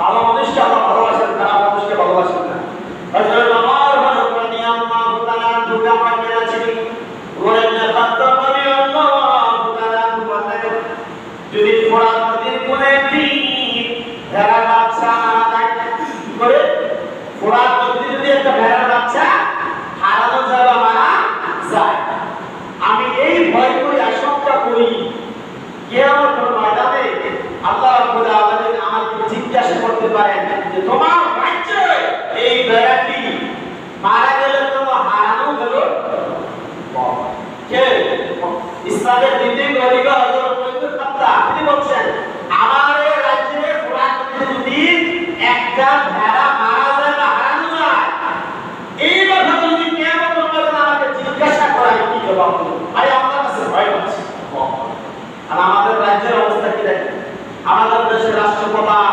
ভালো মানুষকে আল্লাহ ভালোবাসেন, খারাপ মানুষকে ভালোবাসেন না। হযরত ওমর ফারুক রাদিয়াল্লাহু তাআলা পাকের আছেন। ওমর ইবনে খাত্তাব রাদিয়াল্লাহু তাআলা বলেন, যদি ফোরাত নদীর ভেড়া করে? ফোরাত নদীতে যদি একটা ভেড়ার বাচ্চা হারানো যায় মারা যায়, আমি এই ভয় করে, আশঙ্কা করি কিয়ামতের ময়দানে আল্লাহ রাব্বুল আলামিন আমাকে জিজ্ঞাসা করতে পারেন। যে তোমার রাজ্যে এই বেড়াটি মারা গেলে কোনো হারানো গেল? কে? ইসলামের খলিফা হযরত মঈনুল খাত্তা তিনি বলছেন, আমার রাজ্যে যদি একটা ভেড়া মারা যায় বা হারানো যায়, এই কথা যদি কিয়ামতের ময়দানে আমাকে জিজ্ঞাসা করা কি জবাব ভাই আমার কাছে ভয় পাচ্ছি। আর আমাদের রাজ্যের অবস্থা কি দেখেন? আমাদের দেশের রাষ্ট্রপ্রধান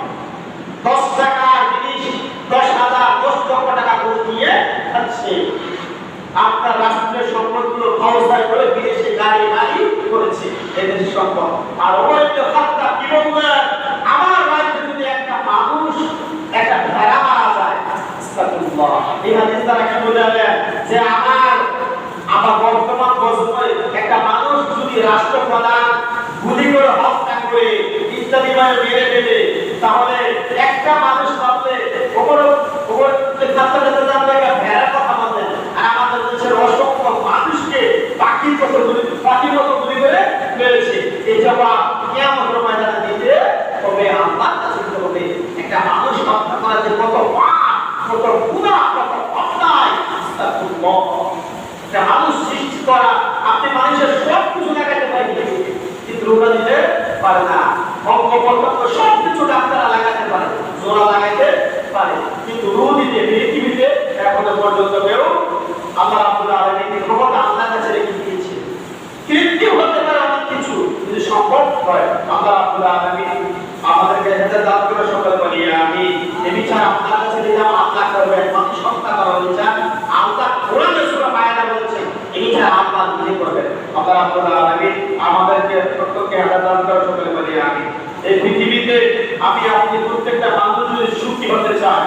খাচ্ছে আপনার রাষ্ট্রের সম্পদগুলো ক্ষমতায় করে বিদেশে গাড়ি, বাড়ি করেছে। এদের সম্পদ। আর অবৈধ হত্যা কি আমার রাজ্যে যদি একটা মানুষ, একটা ভেড়া মারা যায় যদি করে করে তাহলে একটা মানুষ ভাবলে ওপর ওপর কাছে কাছে জানলে একটা ভেড়ার কথা বললেন আর আমাদের দেশের অসংখ্য মানুষকে পাখির মতো গুলি পাখির মতো গুলি করে মেরেছে এই জবাব কেমন ময়দানে দিতে তবে আমার কাছে দিতে হবে একটা মানুষ হত্যা করা যে কত পাপ কত গুণা কত অন্যায় আস্তাগফিরুল্লাহ। একটা মানুষ সৃষ্টি করা, আপনি মানুষের সব কিছু লাগাতে দিতে পারে না। লাগাতে পারে। কিন্তু রু দিতে, পৃথিবীতে এখনও পর্যন্ত কেউ আল্লাহ আল্লাহর কাছে রেখে দিয়েছে। কিছু, কিন্তু সম্ভব হয়। আল্লাহ রাব্বুল আলামিন আমাদেরকে দান করে সকল বলি আমি এ বিচার আপনার কাছে দিলাম, আল্লাহ আপনার নিজে করবেন। আপনার আব্দুল আলমী আমাদেরকে প্রত্যেককে আলাদা করার সকলে বলি আমি এই পৃথিবীতে আমি আপনি প্রত্যেকটা মানুষ যদি সুখী হতে চান